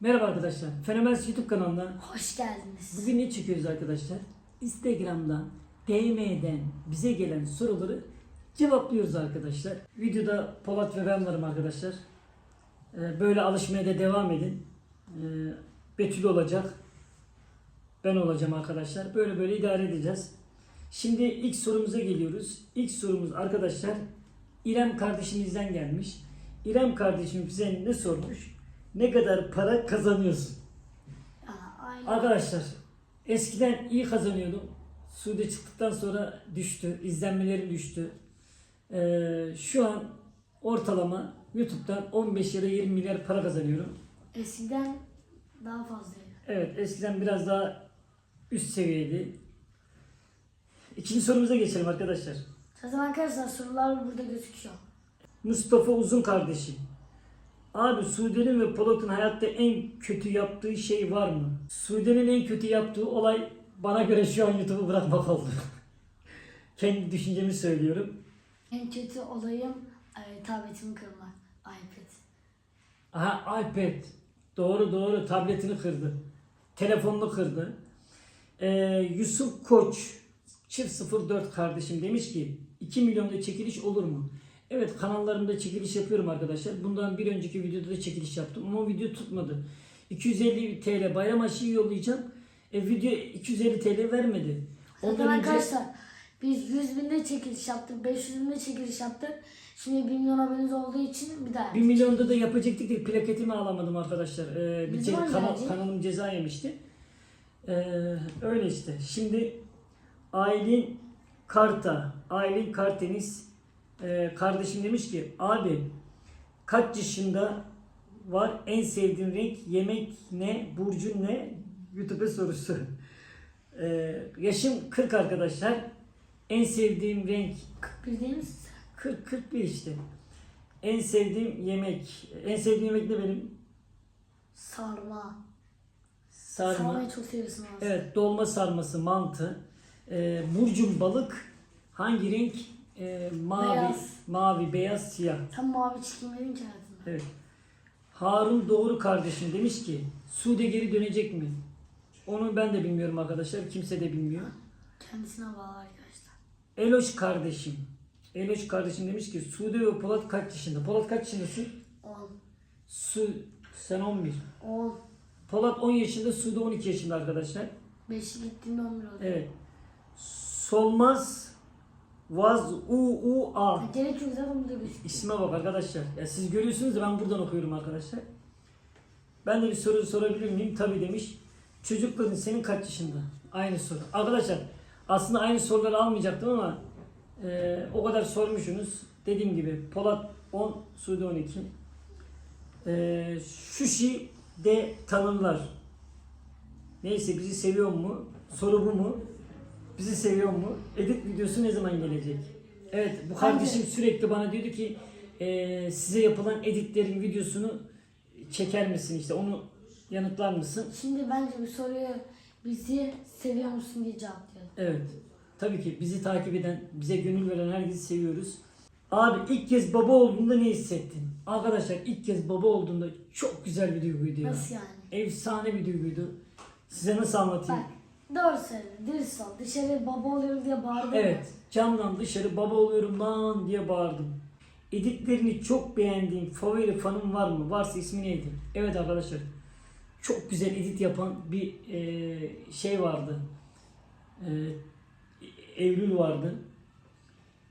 Merhaba arkadaşlar. Fenomenz YouTube kanalına Hoş geldiniz. bugün ne çekiyoruz arkadaşlar? Instagram'dan, DM'den bize gelen soruları cevaplıyoruz arkadaşlar. Videoda Polat ve ben varım arkadaşlar. Ee, Böyle alışmaya da devam edin. Ee, Betül olacak. Ben olacağım arkadaşlar. Böyle böyle idare edeceğiz. Şimdi ilk sorumuza geliyoruz. İlk sorumuz arkadaşlar İrem kardeşimizden gelmiş. İrem kardeşim bize ne sormuş? Ne kadar para kazanıyorsun? Aa, aynen. Arkadaşlar eskiden iyi kazanıyordum. Suudi çıktıktan sonra düştü. izlenmelerim düştü. Ee, şu an ortalama YouTube'dan 15 ya da 20 milyar para kazanıyorum. Eskiden daha fazlaydı. Evet eskiden biraz daha üst seviyeydi. İkinci sorumuza geçelim arkadaşlar. Zaten arkadaşlar sorular burada gözüküyor. Mustafa Uzun kardeşim. Abi Sude'nin ve Polat'ın hayatta en kötü yaptığı şey var mı? Sude'nin en kötü yaptığı olay bana göre şu an YouTube'u bırakmak oldu. Kendi düşüncemi söylüyorum. En kötü olayım e, tabletimi kırmak. iPad. Aha iPad. Doğru doğru tabletini kırdı. Telefonunu kırdı. Ee, Yusuf Koç çift 04 kardeşim demiş ki 2 milyonda çekiliş olur mu? Evet kanallarımda çekiliş yapıyorum arkadaşlar. Bundan bir önceki videoda da çekiliş yaptım ama video tutmadı. 250 TL bayram aşıyı yollayacağım. E, video 250 TL vermedi. Ondan önce arkadaşlar biz 100 binde çekiliş yaptık, 500 binde çekiliş yaptık. Şimdi 1 milyon aboneniz olduğu için bir daha 1 milyonda da yapacaktık da plaketimi alamadım arkadaşlar. Ee, bir Ne ce- zaman kana- gelecek? kanalım ceza yemişti. Ee, öyle işte. Şimdi Aylin Karta, Aylin Karteniz e, kardeşim demiş ki abi kaç yaşında var en sevdiğin renk yemek ne burcun ne YouTube sorusu. Ee, yaşım 40 arkadaşlar. En sevdiğim renk 41 değil misin? 40 41 işte. En sevdiğim yemek. En sevdiğim yemek ne benim? Sarma. Sarma. Sarmayı çok seviyorsun aslında. Evet, dolma sarması, mantı. Ee, burcum balık. Hangi renk? Ee, mavi, Beyaz. mavi, beyaz, siyah. Sen mavi ki hayatımda. Evet. Harun Doğru kardeşim demiş ki Sude geri dönecek mi? Onu ben de bilmiyorum arkadaşlar. Kimse de bilmiyor. Kendisine bağlı arkadaşlar. Eloş kardeşim. Eloş kardeşim demiş ki Sude ve Polat kaç yaşında? Polat kaç yaşındasın? 10. Su, sen 11. 10. Polat 10 yaşında, Sude 12 yaşında arkadaşlar. 5'i gittiğinde 11 oldu. Evet. Solmaz Vaz U U A. Gerek yok zaten burada gözüküyor. İsme bak arkadaşlar. Ya siz görüyorsunuz da ben buradan okuyorum arkadaşlar. Ben de bir soru sorabilir miyim? Tabii demiş. Çocukların senin kaç yaşında? Aynı soru. Arkadaşlar aslında aynı soruları almayacaktım ama e, o kadar sormuşsunuz. Dediğim gibi Polat 10, Suudi 12. E, Şuşi de tanımlar. Neyse bizi seviyor mu? Soru bu mu? Bizi seviyor mu? Edit videosu ne zaman gelecek? Evet bu kardeşim sürekli bana diyordu ki e, size yapılan editlerin videosunu çeker misin işte onu yanıtlar mısın? Şimdi bence bu soruyu bizi seviyor musun diye cevaplayalım. Evet. Tabii ki bizi takip eden, bize gönül veren herkesi seviyoruz. Abi ilk kez baba olduğunda ne hissettin? Arkadaşlar ilk kez baba olduğunda çok güzel bir duyguydu ya. Nasıl yani? Efsane bir duyguydu. Size nasıl anlatayım? Bak doğru söyle dürüst. Dışarı baba oluyorum diye bağırdın? Evet, camdan dışarı baba oluyorum lan diye bağırdım. Editlerini çok beğendiğin favori fanın var mı? Varsa ismi neydi? Evet arkadaşlar, çok güzel edit yapan bir e, şey vardı. E, Eylül vardı.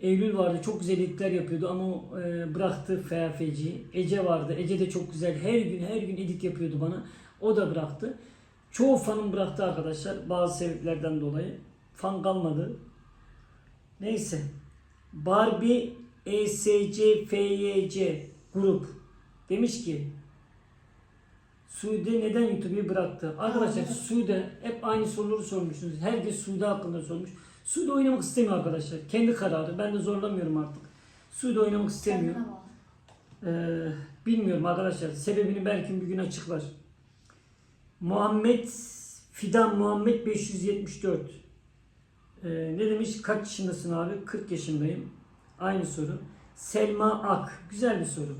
Eylül vardı, çok güzel editler yapıyordu ama e, bıraktı FFC. Ece vardı, Ece de çok güzel, her gün her gün edit yapıyordu bana. O da bıraktı. Çoğu fanım bıraktı arkadaşlar bazı sebeplerden dolayı. Fan kalmadı. Neyse. Barbie ESC FYC grup demiş ki Sude neden YouTube'u bıraktı? Arkadaşlar. Sude hep aynı soruları sormuşsunuz. Herkes Sude hakkında sormuş. Sude oynamak istemiyor arkadaşlar. Kendi kararı. Ben de zorlamıyorum artık. Sude oynamak istemiyor. Ee, bilmiyorum arkadaşlar. Sebebini belki bir gün açıklar. Muhammed Fidan Muhammed 574. Ee, ne demiş? Kaç yaşındasın abi? 40 yaşındayım. Aynı soru. Selma Ak. Güzel bir soru.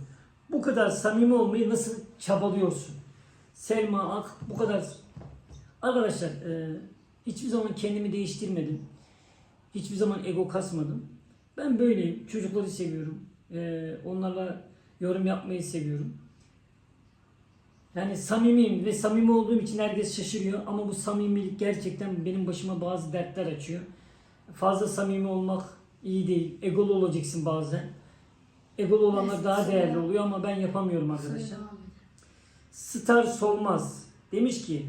Bu kadar samimi olmayı nasıl çabalıyorsun? Selma Ak bu kadar. Arkadaşlar e, hiçbir zaman kendimi değiştirmedim. Hiçbir zaman ego kasmadım. Ben böyleyim. Çocukları seviyorum. E, onlarla yorum yapmayı seviyorum. Yani samimiyim ve samimi olduğum için herkes şaşırıyor ama bu samimilik gerçekten benim başıma bazı dertler açıyor. Fazla samimi olmak iyi değil. Egolu olacaksın bazen. Egolu olanlar Evet, daha değerli sonra- oluyor ama ben yapamıyorum arkadaşlar. Star Solmaz demiş ki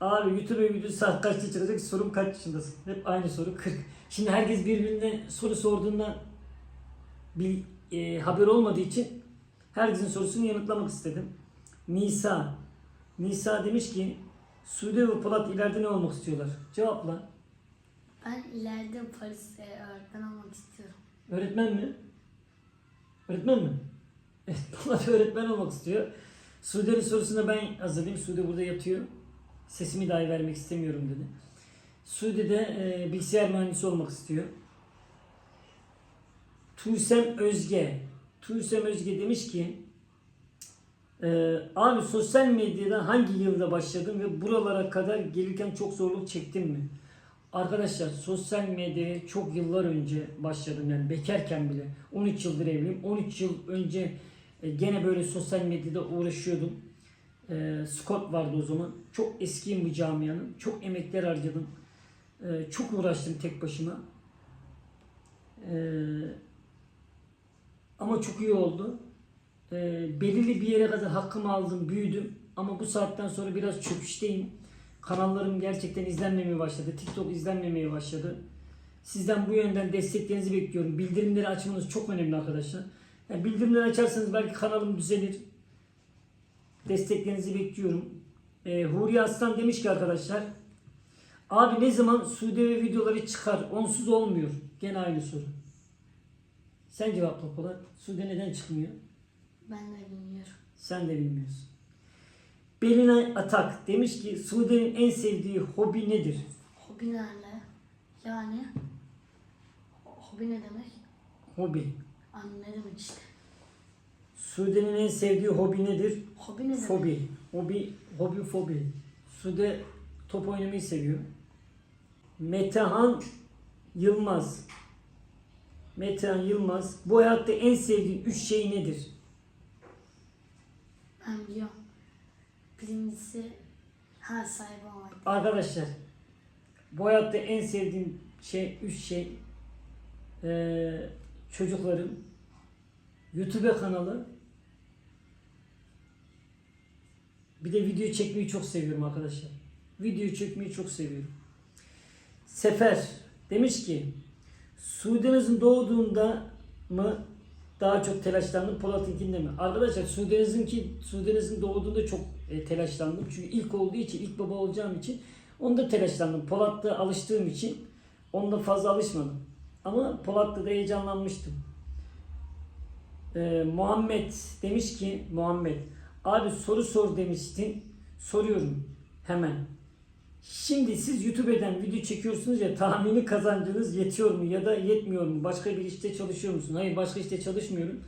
Abi YouTube videosu saat kaçta çıkacak? Sorum kaç yaşındasın? Hep aynı soru 40. Şimdi herkes birbirine soru sorduğundan bir e, haber olmadığı için herkesin sorusunu yanıtlamak istedim. Nisa Nisa demiş ki Sude ve Polat ileride ne olmak istiyorlar? Cevapla. Ben ileride Paris'te öğretmen olmak istiyorum. Öğretmen mi? Öğretmen mi? Evet, Polat öğretmen olmak istiyor. Sude'nin sorusuna ben hazırlayayım. Sude burada yatıyor. Sesimi dahi vermek istemiyorum dedi. Sude de e, bilgisayar mühendisi olmak istiyor. Tuğsem Özge. Tuğsem Özge demiş ki e, abi sosyal medyadan hangi yılda başladın ve buralara kadar gelirken çok zorluk çektin mi? Arkadaşlar sosyal medyaya çok yıllar önce başladım. Yani bekarken bile. 13 yıldır evliyim. 13 yıl önce e, gene böyle sosyal medyada uğraşıyordum. E, Scott vardı o zaman. Çok eskiyim bu camianın. Çok emekler harcadım. E, çok uğraştım tek başıma. E, ama çok iyi oldu E, belirli bir yere kadar hakkımı aldım büyüdüm ama bu saatten sonra biraz çöküşteyim Kanallarım gerçekten izlenmemeye başladı. TikTok izlenmemeye başladı. Sizden bu yönden desteklerinizi bekliyorum. Bildirimleri açmanız çok önemli arkadaşlar. Yani bildirimleri açarsanız belki kanalım düzelir. Desteklerinizi bekliyorum. Ee, Huriye Aslan demiş ki arkadaşlar. Abi ne zaman Sude videoları çıkar? Onsuz olmuyor. Gene aynı soru. Sen cevapla Polat. Sude neden çıkmıyor? Ben de bilmiyorum. Sen de bilmiyorsun. Belinay Atak demiş ki Sude'nin en sevdiği hobi nedir? Hobi nerede? Yani hobi ne demek? Hobi. Anladım işte. Sude'nin en sevdiği hobi nedir? Hobi ne demek? Fobi. Hobi, hobi fobi. Sude top oynamayı seviyor. Metehan Yılmaz. Metehan Yılmaz. Bu hayatta en sevdiğin üç şey nedir? Ben biliyorum. Birincisi her sahibi olmak. Arkadaşlar bu hayatta en sevdiğim şey üç şey Ee, çocuklarım YouTube kanalı bir de video çekmeyi çok seviyorum arkadaşlar. Video çekmeyi çok seviyorum. Sefer demiş ki Sudeniz'in doğduğunda mı daha çok telaşlandım Polat'ınkinde mi? Arkadaşlar Sudeniz'in ki Sudeniz'in doğduğunda çok e, telaşlandım. Çünkü ilk olduğu için, ilk baba olacağım için onda telaşlandım. Polat'ta alıştığım için onda fazla alışmadım. Ama Polat'ta da heyecanlanmıştım. Ee, Muhammed demiş ki Muhammed abi soru sor demiştin. Soruyorum hemen. Şimdi siz YouTube'den video çekiyorsunuz ya tahmini kazancınız yetiyor mu ya da yetmiyor mu? Başka bir işte çalışıyor musun? Hayır başka işte çalışmıyorum.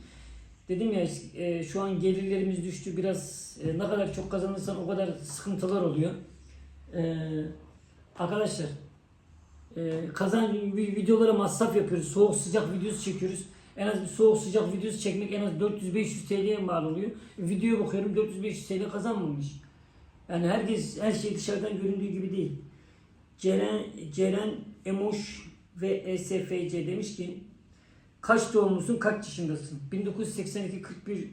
Dedim ya e, şu an gelirlerimiz düştü biraz e, ne kadar çok kazanırsan o kadar sıkıntılar oluyor. E, arkadaşlar e, kazan vi- videolara masraf yapıyoruz. Soğuk sıcak videosu çekiyoruz. En az bir soğuk sıcak videosu çekmek en az 400-500 TL'ye mal oluyor. Videoya bakıyorum 400-500 TL kazanmamış. Yani herkes her şey dışarıdan göründüğü gibi değil. Ceren, Ceren Emoş ve ESFC demiş ki kaç doğumlusun kaç yaşındasın? 1982 41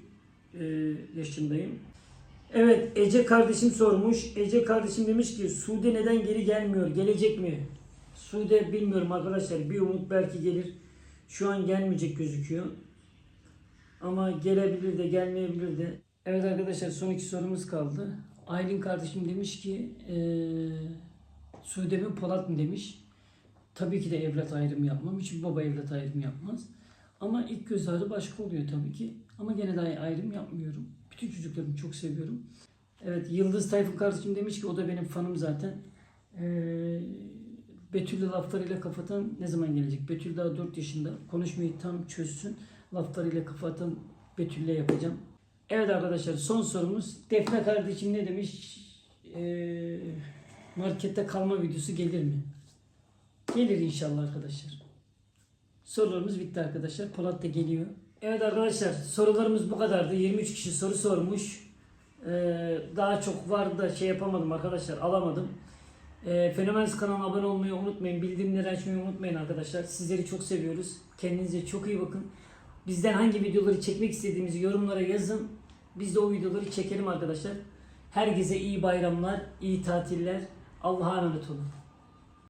e, yaşındayım. Evet Ece kardeşim sormuş. Ece kardeşim demiş ki Sude neden geri gelmiyor? Gelecek mi? Sude bilmiyorum arkadaşlar. Bir umut belki gelir. Şu an gelmeyecek gözüküyor. Ama gelebilir de gelmeyebilir de. Evet arkadaşlar son iki sorumuz kaldı. Aylin kardeşim demiş ki eee Sude mi Polat mı demiş. Tabii ki de evlat ayrımı yapmam. Hiçbir baba evlat ayrımı yapmaz. Ama ilk göz ağrı başka oluyor tabii ki. Ama gene daha ayrım yapmıyorum. Bütün çocuklarımı çok seviyorum. Evet Yıldız Tayfun kardeşim demiş ki o da benim fanım zaten. Ee, Betül'le laflarıyla kafatan ne zaman gelecek? Betül daha 4 yaşında. Konuşmayı tam çözsün. Laflarıyla kafatan Betül'le yapacağım. Evet arkadaşlar son sorumuz. Defne kardeşim ne demiş? Ee, markette kalma videosu gelir mi? Gelir inşallah arkadaşlar. Sorularımız bitti arkadaşlar. Polat da geliyor. Evet arkadaşlar sorularımız bu kadardı. 23 kişi soru sormuş. Ee, daha çok vardı da şey yapamadım arkadaşlar alamadım. Ee, Fenomenz kanalına abone olmayı unutmayın. Bildirimleri açmayı unutmayın arkadaşlar. Sizleri çok seviyoruz. Kendinize çok iyi bakın. Bizden hangi videoları çekmek istediğimizi yorumlara yazın. Biz de o videoları çekelim arkadaşlar. Herkese iyi bayramlar, iyi tatiller. Allah'a emanet olun.